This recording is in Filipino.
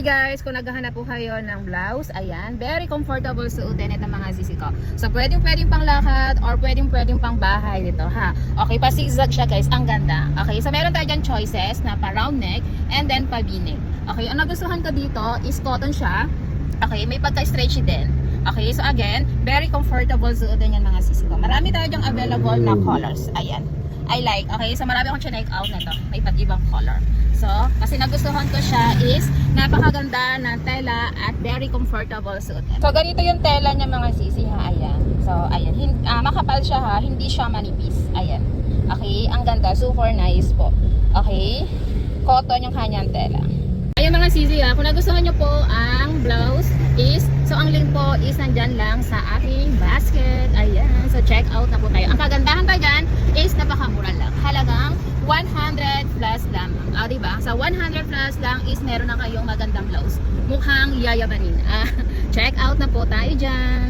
Hi guys, kung naghahanap po kayo ng blouse, ayan, very comfortable suotin ito mga sisi ko. So pwedeng pwedeng pang lakad or pwedeng pwedeng pang bahay dito ha. Okay, pa zigzag siya guys, ang ganda. Okay, so meron tayo dyan choices na pa round neck and then pa v-neck. Okay, ang nagustuhan ko dito is cotton siya. Okay, may pagka-stretchy din. Okay, so again, very comfortable suotin yan mga sisi ko. Marami tayo dyang available na colors. Ayan. I like. Okay, so marami akong check out na to. May iba't ibang color. So, kasi nagustuhan ko siya is napakaganda ng tela at very comfortable suotin. So, ganito yung tela niya mga sisi ha. Ayan. So, ayan. Hin ah, makapal siya ha. Hindi siya manipis. Ayan. Okay, ang ganda. Super nice po. Okay. Cotton yung kanyang tela. Ayun mga sisi ha, kung nagustuhan nyo po ang blouse is, so ang link po is nandyan lang sa aking basket. Ayan, so check out na po tayo. Ang kagandahan pa dyan is napakamura lang. Halagang 100 plus O, diba? Sa 100 plus lang is meron na kayong magandang blouse. Mukhang yayabanin. Ah, check out na po tayo dyan.